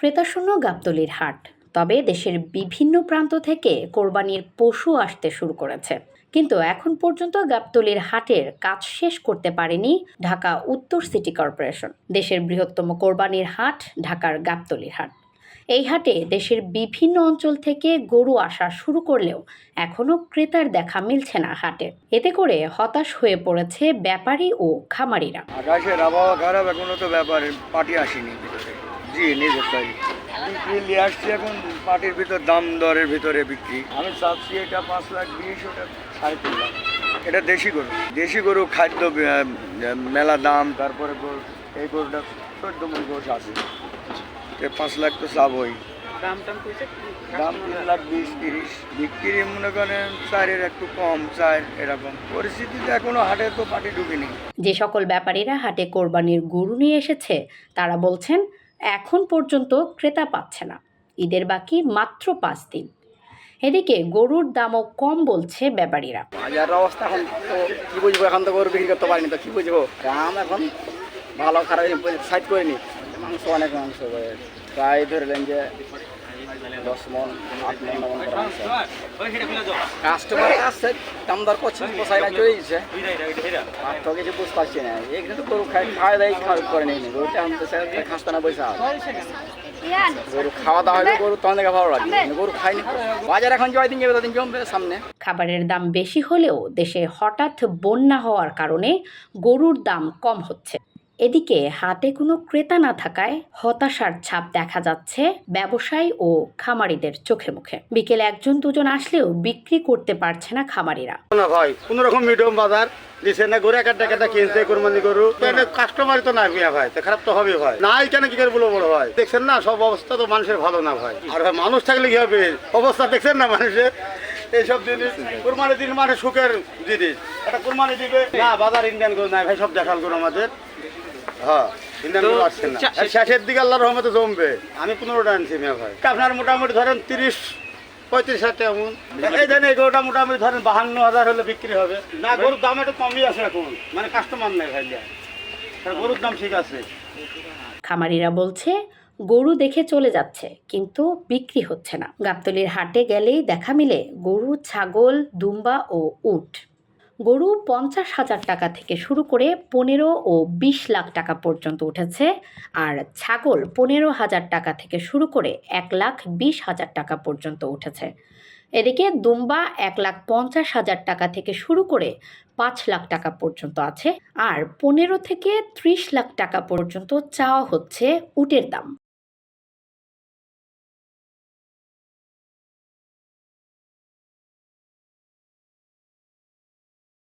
ক্রেতাশূন্য গাবতলির হাট। তবে দেশের বিভিন্ন প্রান্ত থেকে কোরবানির পশু আসতে শুরু করেছে। কিন্তু এখন পর্যন্ত গাবতলির হাটের কাজ শেষ করতে পারেনি ঢাকা উত্তর সিটি কর্পোরেশন। দেশের বৃহত্তম কোরবানির হাট ঢাকার গাবতলির হাট। এই হাটে দেশের বিভিন্ন অঞ্চল থেকে গরু আসা শুরু করলেও এখনও ক্রেতার দেখা মিলছে না হাটে। এতে করে হতাশ হয়ে পড়েছে ব্যাপারী ও খামারিরা। আকাশের আবহাওয়া খারাপ এখনও তো ব্যাপার পার্টি আসেনি। জি নিজের তাই বিক্রি নিয়ে আসছি এখন পার্টির ভিতর দাম দরের ভিতরে বিক্রি। আমি চাচ্ছি এটা পাঁচ লাখ বিশ ওটা সাড়ে তিন লাখ। এটা দেশি গরু। দেশি গরু খাদ্য মেলা দাম তারপরে গরু এই গরুটা চোদ্দ মন গোস আছে। পাঁচ লাখ তো চাবই দাম দাম তিন লাখ বিশ তিরিশ। বিক্রি মনে করেন চারের একটু কম চার এরকম। পরিস্থিতিতে এখনও হাটে তো পার্টি ঢুকিনি। যে সকল ব্যাপারীরা হাটে কোরবানির গরু নিয়ে এসেছে তারা বলছেন এখন পর্যন্ত ক্রেতা পাচ্ছে না। ঈদের বাকি মাত্র পাঁচ দিন। এদিকে গরুর দামও কম বলছে ব্যাপারীরা। অবস্থা এখন বুঝব? এখন তো গরু বিক্রি করতে পারিনি তো বুঝব? এখন ভালো খারাপ সাইড করিনি। মাংস অনেক মাংস। প্রায় ধরলেন যে দশ মন আট মন মন কাস্টমার আসছে দাম করছে পোষায় না চলে যাচ্ছে আর তো কিছু বুঝতে পারছি না। এখানে তো গরু খাই খাওয়া করে নেই গরুটা এখন খাস্তা না পয়সা গরু খাওয়া দাওয়া হবে গরু তখন থেকে ভালো লাগবে গরু খাইনি বাজার এখন জয় দিন যাবে জমবে সামনে। খাবারের দাম বেশি হলেও দেশে হঠাৎ বন্যা হওয়ার কারণে গরুর দাম কম হচ্ছে। এদিকে হাটে কোনো ক্রেতা না থাকায় হতাশার ছাপ দেখা যাচ্ছে ব্যবসায়ী ও খামারিদের চোখে মুখে। বিকেলে একজন দুজন আসলেও বিক্রি করতে পারছে না খামারিরা। না ভাই কোন রকম মিডিয়াম বাজার দিছে না গরু একটা টাকাটা কিনছে কোরবানি গরু। কাস্টমার তো না মিয়া ভাই খারাপ তো হবে ভাই। না কেন কি করে বলব বড় ভাই? দেখছেন না সব অবস্থা তো মানুষের ভালো না ভাই। আর মানুষ থাকলে কি হবে? অবস্থা দেখছেন না মানুষের? এইসব জিনিস কোরবানি দিন মানে সুখের জিনিস। একটা কোরবানি দিবে। না বাজার ইন্ডিয়ান গরু নাই ভাই সব দেখাল গরু আমাদের। হ্যাঁ শেষের দিকে আল্লাহর রহমতে জমবে। আমি পনেরোটা আনছি মিয়া ভাই। আপনার মোটামুটি ধরেন তিরিশ পঁয়ত্রিশ হাজার টাকা মন এই ধরেন এই গরুটা মোটামুটি ধরেন বাহান্ন হাজার হলে বিক্রি হবে। না গরুর দাম একটু কমই আছে এখন। মানে কাস্টমার নেই ভাই গরুর দাম ঠিক আছে। খামারিরা বলছে গরু দেখে চলে যাচ্ছে কিন্তু বিক্রি হচ্ছে না। গাবতলির হাটে গেলেই দেখা মিলে গরু ছাগল দুম্বা ও উট। গরু পঞ্চাশ হাজার টাকা থেকে শুরু করে পনেরো ও বিশ লাখ টাকা পর্যন্ত উঠেছে। আর ছাগল পনেরো হাজার টাকা থেকে শুরু করে এক লাখ বিশ হাজার টাকা পর্যন্ত উঠেছে। এদিকে দুম্বা এক লাখ পঞ্চাশ হাজার টাকা থেকে শুরু করে পাঁচ লাখ টাকা পর্যন্ত আছে। আর পনেরো থেকে ত্রিশ লাখ টাকা পর্যন্ত চাওয়া হচ্ছে উটের দাম।